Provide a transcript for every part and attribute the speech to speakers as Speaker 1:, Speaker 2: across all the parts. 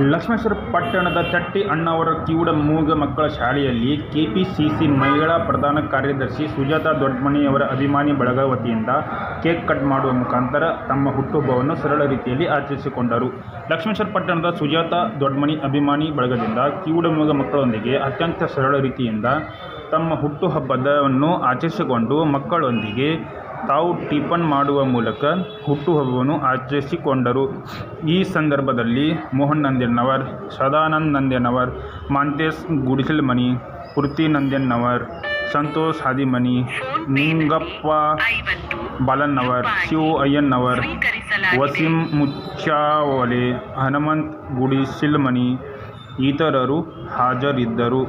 Speaker 1: ಲಕ್ಷ್ಮೇಶ್ವರ ಪಟ್ಟಣದ ಚಟ್ಟಿ ಅಣ್ಣವರ ಕಿವುಡ ಮೂಗ ಮಕ್ಕಳ ಶಾಲೆಯಲ್ಲಿ ಕೆಪಿಸಿಸಿ ಮಹಿಳಾ ಪ್ರಧಾನ ಕಾರ್ಯದರ್ಶಿ ಸುಜಾತಾ ದೊಡ್ಮನಿಯವರ ಅಭಿಮಾನಿ ಬಳಗ ವತಿಯಿಂದ ಕೇಕ್ ಕಟ್ ಮಾಡುವ ಮುಖಾಂತರ ತಮ್ಮ ಹುಟ್ಟುಹಬ್ಬವನ್ನು ಸರಳ ರೀತಿಯಲ್ಲಿ ಆಚರಿಸಿಕೊಂಡರು. ಲಕ್ಷ್ಮೇಶ್ವರ ಪಟ್ಟಣದ ಸುಜಾತಾ ದೊಡ್ಮನಿ ಅಭಿಮಾನಿ ಬಳಗದಿಂದ ಕಿವುಡ ಮೂಗ ಮಕ್ಕಳೊಂದಿಗೆ ಅತ್ಯಂತ ಸರಳ ರೀತಿಯಿಂದ ತಮ್ಮ ಹುಟ್ಟುಹಬ್ಬದವನ್ನು ಆಚರಿಸಿಕೊಂಡು ಮಕ್ಕಳೊಂದಿಗೆ ತಾವು ಟಿಫನ್ ಮಾಡುವ ಮೂಲಕ ಹುಟ್ಟುಹಬ್ಬವನ್ನು ಆಚರಿಸಿಕೊಂಡರು. ಈ ಸಂದರ್ಭದಲ್ಲಿ ಮೋಹನ್ ನಂದ್ಯನ್ನವರ್ ಸದಾನಂದ್ ನಂದ್ಯನವರ್ ಮಾಂತೇಶ್ ಗುಡಿಸಲ್ಮನಿ ಕೃತಿ ನಂದ್ಯನ್ನವರ್ ಸಂತೋಷ್ ಹಾದಿಮನಿ, ನಿಂಗಪ್ಪ ಬಾಲನ್ನವರ್, ಶಿವ ಅಯ್ಯನ್ನವರ್, ವಸೀಂ ಮುಚ್ಚಾವಲೆ, ಹನುಮಂತ್ ಗುಡಿಸಿಲ್ಮನಿ ಇತರರು ಹಾಜರಿದ್ದರು.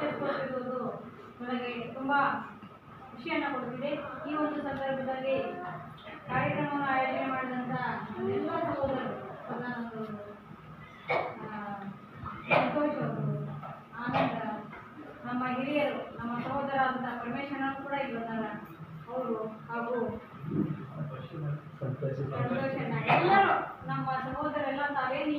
Speaker 2: ಸೇರ್ಕೊಂಡಿರುವುದು ನನಗೆ ತುಂಬ ಖುಷಿಯನ್ನು ಕೊಡುತ್ತಿದೆ. ಈ ಒಂದು ಸಂದರ್ಭದಲ್ಲಿ ಕಾರ್ಯಕ್ರಮವನ್ನು ಆಯೋಜನೆ ಮಾಡಿದಂಥ ಎಲ್ಲ ಸಹೋದರರು ಸದಾನಂದವರು, ಆ, ಸಂತೋಷ್ ಅವರು ಆನಂದ ನಮ್ಮ ಹಿರಿಯರು ನಮ್ಮ ಸಹೋದರ ಅಂತ ಪರಮೇಶ್ವರ ಕೂಡ ಇಲ್ಲಿ ಬಂದಾರ ಅವರು ಹಾಗೂ ಸಂತೋಷ. ಎಲ್ಲರೂ ನಮ್ಮ ಸಹೋದರೆಲ್ಲ ತಾವೇನು